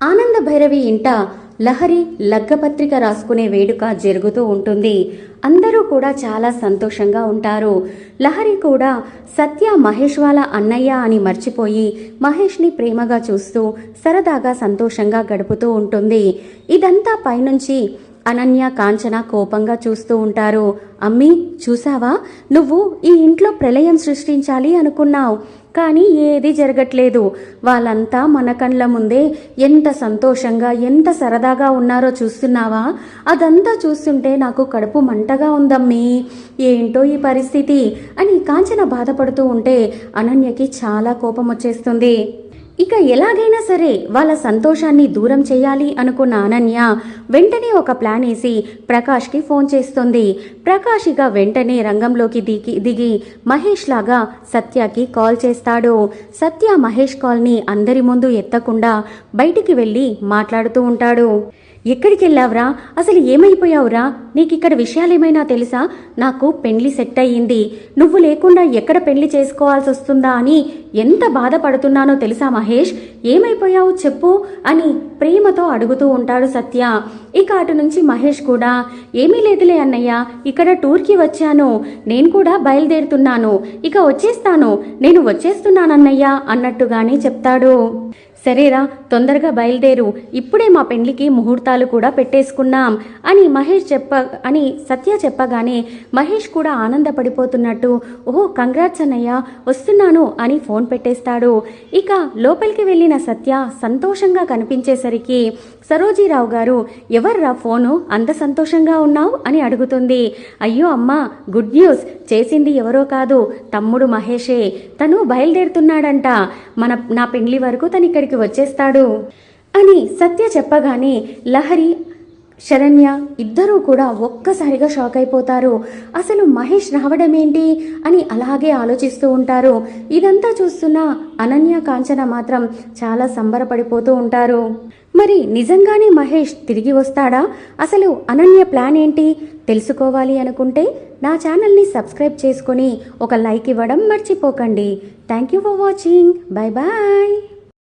ఆనంద భైరవి ఇంట లహరి లగ్గపత్రిక రాసుకునే వేడుక జరుగుతూ ఉంటుంది. అందరూ కూడా చాలా సంతోషంగా ఉంటారు. లహరి కూడా సత్య మహేష్ వాళ్ళ అన్నయ్య అని మర్చిపోయి మహేష్ని ప్రేమగా చూస్తూ సరదాగా సంతోషంగా గడుపుతూ ఉంటుంది. ఇదంతా పైనుంచి అనన్య కాంచన కోపంగా చూస్తూ ఉంటారు. అమ్మి చూసావా నువ్వు ఈ ఇంట్లో ప్రళయం సృష్టించాలి అనుకున్నావు. కానీ ఏది జరగట్లేదు. వాళ్ళంతా మన కళ్ళ ముందే ఎంత సంతోషంగా ఎంత సరదాగా ఉన్నారో చూస్తున్నావా? అదంతా చూస్తుంటే నాకు కడుపు మంటగా ఉందమ్మీ. ఏంటో ఈ పరిస్థితి? అని కాంచన బాధపడుతూ ఉంటే అనన్యకి చాలా కోపం వచ్చేస్తుంది ఇక ఎలాగైనా సరే వాళ్ళ సంతోషాన్ని దూరం చేయాలి అనుకున్న అనన్య వెంటనే ఒక ప్లాన్ వేసి ప్రకాష్కి ఫోన్ చేస్తుంది. ప్రకాష్ ఇక వెంటనే రంగంలోకి దిగి దిగి మహేష్ లాగా సత్యకి కాల్ చేస్తాడు. సత్య మహేష్ కాల్ని అందరి ముందు ఎత్తకుండా బయటికి వెళ్ళి మాట్లాడుతూ ఉంటాడు. ఎక్కడికి వెళ్ళావురా అసలు ఏమైపోయావురా? నీకు ఇక్కడ విషయాలేమైనా తెలుసా? నాకు పెళ్ళి సెట్ అయ్యింది నువ్వు లేకుండా ఎక్కడ పెళ్ళి చేసుకోవాల్సి వస్తుందా అని ఎంత బాధపడుతున్నానో తెలుసా మహేష్? ఏమైపోయావు చెప్పు అని ప్రేమతో అడుగుతూ ఉంటాడు సత్య. ఇక అటు నుంచి మహేష్ కూడా ఏమీ లేదులే అన్నయ్య ఇక్కడ టూర్కి వచ్చాను. నేను కూడా బయలుదేరుతున్నాను. ఇక వచ్చేస్తాను. నేను వచ్చేస్తున్నానన్నయ్య అన్నట్టుగానే చెప్తాడు. సరేరా తొందరగా బయలుదేరు. ఇప్పుడే మా పెండ్లికి ముహూర్తాలు కూడా పెట్టేసుకున్నాం అని మహేష్ చెప్ప అని సత్య చెప్పగానే మహేష్ కూడా ఆనందపడిపోతున్నట్టు ఓహో కంగ్రాట్స్ అన్నయ్య వస్తున్నాను అని ఫోన్ పెట్టేస్తాడు. ఇక లోపలికి వెళ్ళిన సత్య సంతోషంగా కనిపించేసరికి సరోజీరావు గారు ఎవర్రా ఫోను? అంత సంతోషంగా ఉన్నావు? అని అడుగుతుంది. అయ్యో అమ్మా గుడ్ న్యూస్. చేసింది ఎవరో కాదు తమ్ముడు మహేషే. తను బయలుదేరుతున్నాడంట. మన నా పెండ్లి వరకు తను ఇక్కడికి వచ్చేస్తాడు. అని సత్య చెప్పగానే లహరి శరణ్య ఇద్దరూ కూడా ఒక్కసారిగా షాక్ అయిపోతారు. అసలు మహేష్ రావడం ఏంటి అని అలాగే ఆలోచిస్తూ ఉంటారు. ఇదంతా చూస్తున్న అనన్య కాంచన మాత్రం చాలా సంబరపడిపోతూ ఉంటారు. మరి నిజంగానే మహేష్ తిరిగి వస్తాడా? అసలు అనన్య ప్లాన్ ఏంటి? తెలుసుకోవాలి అనుకుంటే నా ఛానల్ని సబ్స్క్రైబ్ చేసుకొని ఒక లైక్ ఇవ్వడం మర్చిపోకండి. Thank you for watching. Bye bye